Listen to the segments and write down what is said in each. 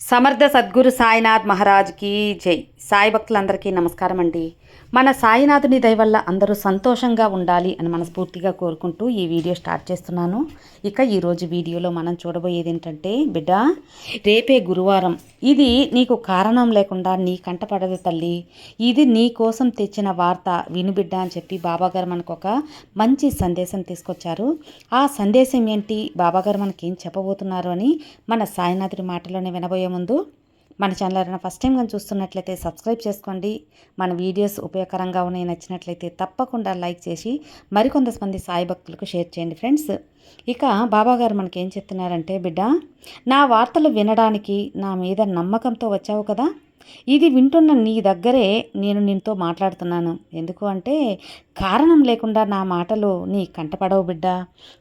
సమర్థ సద్గురు సాయినాథ్ మహారాజ్కి జై. సాయి భక్తులందరికీ నమస్కారం అండి. మన సాయినాథుని దయ వల్ల అందరూ సంతోషంగా ఉండాలి అని మనస్ఫూర్తిగా కోరుకుంటూ ఈ వీడియో స్టార్ట్ చేస్తున్నాను. ఇక ఈరోజు వీడియోలో మనం చూడబోయేది ఏంటంటే బిడ్డ రేపే గురువారం. ఇది నీకు కారణం లేకుండా నీ కంటపడదు తల్లి. ఇది నీ కోసం తెచ్చిన వార్త. విను బిడ్డ అని చెప్పి బాబాగారు మనకు ఒక మంచి సందేశం తీసుకొచ్చారు. ఆ సందేశం ఏంటి? బాబాగారు మనకి ఏం చెప్పబోతున్నారు అని మన సాయినాథుడి మాటలోనే వినబోయే ముందు మన ఛానల్ ఎవరైనా ఫస్ట్ టైం కానీ చూస్తున్నట్లయితే సబ్స్క్రైబ్ చేసుకోండి. మన వీడియోస్ ఉపయోగకరంగా ఉన్నాయి నచ్చినట్లయితే తప్పకుండా లైక్ చేసి మరికొంతమంది సాయి భక్తులకు షేర్ చేయండి ఫ్రెండ్స్ ఇక బాబా గారు మనకి ఏం చెప్తున్నారంటే బిడ్డ నా వార్తలు వినడానికి నా మీద నమ్మకంతో వచ్చావు కదా? ఇది వింటున్న నీ దగ్గరే నేను నీతో మాట్లాడుతున్నాను. ఎందుకు అంటే కారణం లేకుండా నా మాటలు నీ కంటపడవు బిడ్డ.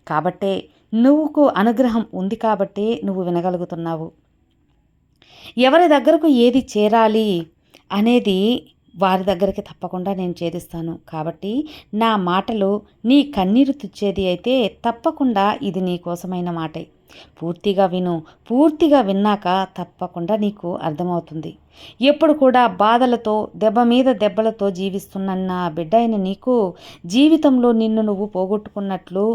కాబట్టే నువ్వుకు అనుగ్రహం ఉంది కాబట్టే నువ్వు వినగలుగుతున్నావు. ఎవరి దగ్గరకు ఏది చేరాలి అనేది వారి దగ్గరికి తప్పకుండా నేను చేరుస్తాను కాబట్టి నా మాటలు నీ కన్నీరు తుచ్చేది అయితే తప్పకుండా ఇది నీ కోసమైన మాటే. పూర్తిగా విను. పూర్తిగా విన్నాక తప్పకుండా నీకు అర్థమవుతుంది. ఎప్పుడు కూడా బాధలతో దెబ్బ మీద దెబ్బలతో జీవిస్తున్న నా బిడ్డ అయిన నీకు జీవితంలో నిన్ను నువ్వు పోగొట్టుకున్నట్లు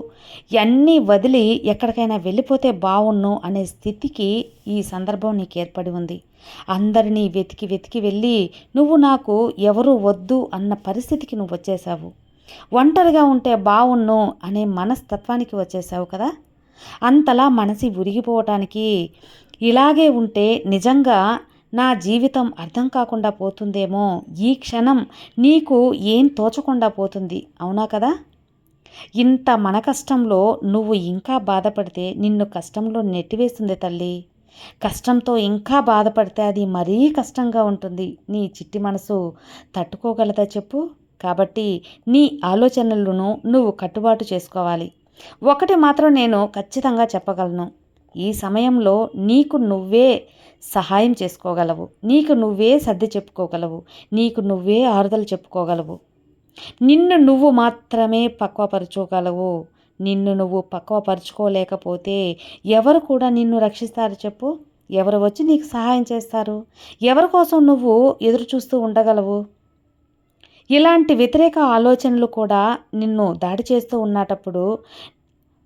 అన్నీ వదిలి ఎక్కడికైనా వెళ్ళిపోతే బావున్ను అనే స్థితికి ఈ సందర్భం నీకు ఏర్పడి ఉంది. అందరినీ వెతికి వెతికి వెళ్ళి నువ్వు నాకు ఎవరు వద్దు అన్న పరిస్థితికి నువ్వు వచ్చేసావు ఒంటరిగా ఉంటే బావున్ను అనే మనస్తత్వానికి వచ్చేసావు కదా? అంతలా మనసి ఉరిగిపోవటానికి ఇలాగే ఉంటే నిజంగా నా జీవితం అర్థం కాకుండా పోతుందేమో ఈ క్షణం నీకు ఏం తోచకుండా పోతుంది అవునా కదా? ఇంత మన కష్టంలో నువ్వు ఇంకా బాధపడితే నిన్ను కష్టంలో నెట్టివేస్తుంది తల్లి. కష్టంతో ఇంకా బాధపడితే అది మరీ కష్టంగా ఉంటుంది. నీ చిట్టి మనసు తట్టుకోగలదా చెప్పు? కాబట్టి నీ ఆలోచనలను నువ్వు కట్టుబాటు చేసుకోవాలి. ఒకటి మాత్రం నేను ఖచ్చితంగా చెప్పగలను. ఈ సమయంలో నీకు నువ్వే సహాయం చేసుకోగలవు. నీకు నువ్వే సర్ది చెప్పుకోగలవు. నీకు నువ్వే ఆరుదలు చెప్పుకోగలవు. నిన్ను నువ్వు మాత్రమే పక్వపరచుకోగలవు. నిన్ను నువ్వు పక్వపరచుకోలేకపోతే ఎవరు కూడా నిన్ను రక్షిస్తారు చెప్పు. ఎవరు వచ్చి నీకు సహాయం చేస్తారు? ఎవరి కోసం నువ్వు ఎదురు చూస్తూ ఉండగలవు? ఇలాంటి వ్యతిరేక ఆలోచనలు కూడా నిన్ను దాడి చేస్తూ ఉన్నటప్పుడు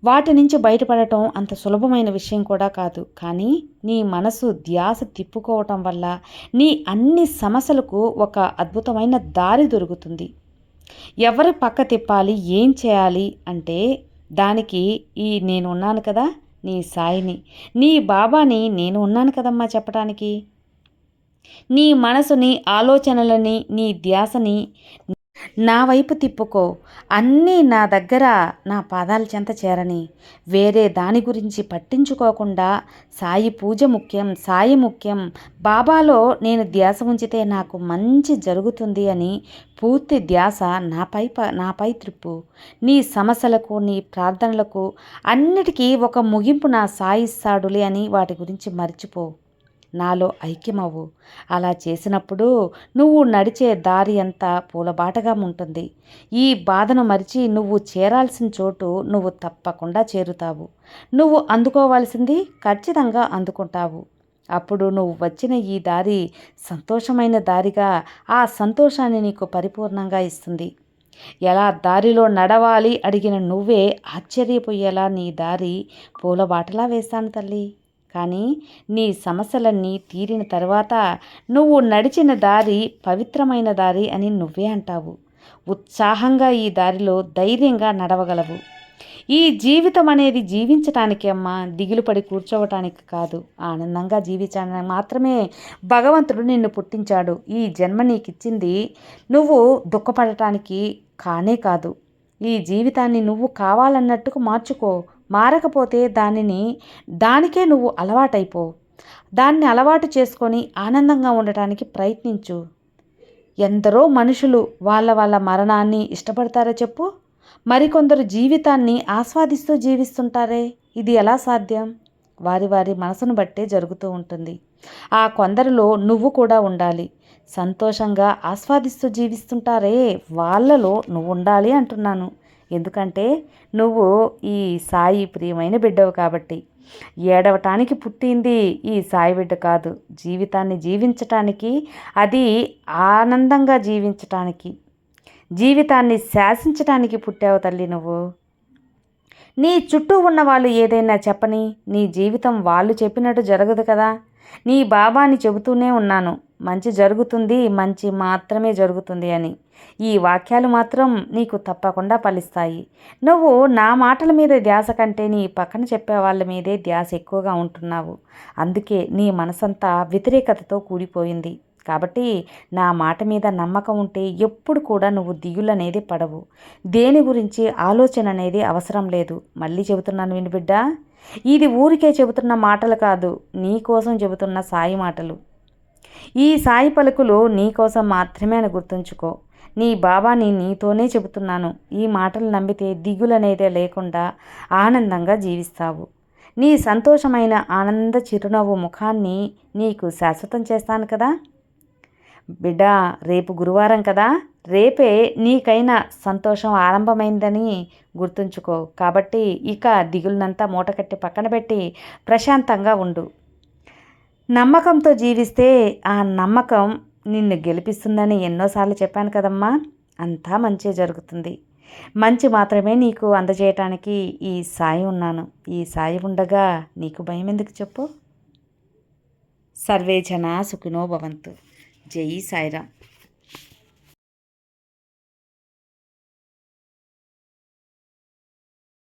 వాటి నుంచి బయటపడటం అంత సులభమైన విషయం కూడా కాదు. కానీ నీ మనసు ధ్యాస తిప్పుకోవటం వల్ల నీ అన్ని సమస్యలకు ఒక అద్భుతమైన దారి దొరుకుతుంది. ఎవరి పక్క తిప్పాలి ఏం చేయాలి అంటే దానికి ఈ నేను ఉన్నాను కదా నీ సాయిని. నీ బాబాని నేను ఉన్నాను కదమ్మా చెప్పడానికి నీ మనసుని ఆలోచనలని నీ ధ్యాసని నా వైపు తిప్పుకో. అన్నీ నా దగ్గర నా పాదాల చెంత చేరని. వేరే దాని గురించి పట్టించుకోకుండా సాయి పూజ ముఖ్యం సాయి ముఖ్యం. బాబాలో నేను ధ్యాస ఉంచితే నాకు మంచి జరుగుతుంది అని పూర్తి ధ్యాస నాపై నాపై త్రిప్పు. నీ సమస్యలకు నీ ప్రార్థనలకు అన్నిటికీ ఒక ముగింపు నా సాయిస్తాడులే అని వాటి గురించి మర్చిపో. నాలో ఐక్యమవు అలా చేసినప్పుడు నువ్వు నడిచే దారి అంతా పూలబాటగా ఉంటుంది ఈ బాధను మరిచి నువ్వు చేరాల్సిన చోటు నువ్వు తప్పకుండా చేరుతావు. నువ్వు అందుకోవాల్సింది ఖచ్చితంగా అందుకుంటావు. అప్పుడు నువ్వు వచ్చిన ఈ దారి సంతోషమైన దారిగా ఆ సంతోషాన్ని నీకు పరిపూర్ణంగా ఇస్తుంది. ఎలా దారిలో నడవాలి అడిగిన నువ్వే ఆశ్చర్యపోయేలా నీ దారి పూలబాటలా వేస్తాను తల్లి. కానీ నీ సమస్యలన్నీ తీరిన తర్వాత నువ్వు నడిచిన దారి పవిత్రమైన దారి అని నువ్వే అంటావు. ఉత్సాహంగా ఈ దారిలో ధైర్యంగా నడవగలవు. ఈ జీవితం అనేది జీవించటానికి అమ్మ దిగులు పడి కూర్చోవటానికి కాదు. ఆనందంగా జీవించడానికి మాత్రమే భగవంతుడు నిన్ను పుట్టించాడు. ఈ జన్మ నీకు ఇచ్చింది నువ్వు దుఃఖపడటానికి కానే కాదు. ఈ జీవితాన్ని నువ్వు కావాలన్నట్టుకు మార్చుకో. మారకపోతే దానిని దానికే నువ్వు అలవాటైపో. దాన్ని అలవాటు చేసుకొని ఆనందంగా ఉండటానికి ప్రయత్నించు. ఎందరో మనుషులు వాళ్ళ వాళ్ళ మరణాన్ని ఇష్టపడతారో చెప్పు. మరికొందరు జీవితాన్ని ఆస్వాదిస్తూ జీవిస్తుంటారే. ఇది ఎలా సాధ్యం? వారి వారి మనసును బట్టే జరుగుతూ ఉంటుంది. ఆ కొందరిలో నువ్వు కూడా ఉండాలి. సంతోషంగా ఆస్వాదిస్తూ జీవిస్తుంటారే. వాళ్ళలో నువ్వు ఉండాలి అంటున్నాను. ఎందుకంటే నువ్వు ఈ సాయి ప్రియమైన బిడ్డవు కాబట్టి. ఏడవటానికి పుట్టింది ఈ సాయి బిడ్డ కాదు. జీవితాన్ని జీవించటానికి అది ఆనందంగా జీవించటానికి జీవితాన్ని శాసించటానికి పుట్టావు తల్లి నువ్వు. నీ చుట్టూ ఉన్న వాళ్ళు ఏదైనా చెప్పని నీ జీవితం వాళ్ళు చెప్పినట్టు జరగదు కదా. నీ బాబాని చెబుతూనే ఉన్నాను. మంచి జరుగుతుంది మంచి మాత్రమే జరుగుతుంది అని. ఈ వాక్యాలు మాత్రం నీకు తప్పకుండా ఫలిస్తాయి. నువ్వు నా మాటల మీద ధ్యాస కంటే నీ పక్కన చెప్పే వాళ్ళ మీదే ధ్యాస ఎక్కువగా ఉంటున్నావు. అందుకే నీ మనసంతా వ్యతిరేకతతో కూడిపోయింది. కాబట్టి నా మాట మీద నమ్మకం ఉంటే ఎప్పుడు కూడా నువ్వు దిగులనేది పడవు. దేని గురించి ఆలోచన అనేది అవసరం లేదు. మళ్ళీ చెబుతున్నాను విని బిడ్డా. ఇది ఊరికే చెబుతున్న మాటలు కాదు నీ కోసం చెబుతున్న సాయి మాటలు. ఈ సాయి పలుకులు నీ కోసం మాత్రమే అని గుర్తుంచుకో. నీ బాబాని నీతోనే చెబుతున్నాను. ఈ మాటలు నమ్మితే దిగులనేదే లేకుండా ఆనందంగా జీవిస్తావు. నీ సంతోషమైన ఆనంద చిరునవ్వు ముఖాన్ని నీకు శాశ్వతం చేస్తాను కదా? బిడ్డ రేపు గురువారం కదా? రేపే నీకైనా సంతోషం ఆరంభమైందని గుర్తుంచుకో. కాబట్టి ఇక దిగులనంతా మూటకట్టి పక్కన పెట్టి ప్రశాంతంగా ఉండు. నమ్మకంతో జీవిస్తే ఆ నమ్మకం నిన్ను గెలిపిస్తుందని ఎన్నోసార్లు చెప్పాను కదమ్మా. అంతా మంచి జరుగుతుంది. మంచి మాత్రమే నీకు అందజేయటానికి ఈ సాయి ఉన్నాను. ఈ సాయి ఉండగా నీకు భయం ఎందుకు చెప్పు? సర్వే జనా సుఖినో భవంతు. జై సాయిరామ్.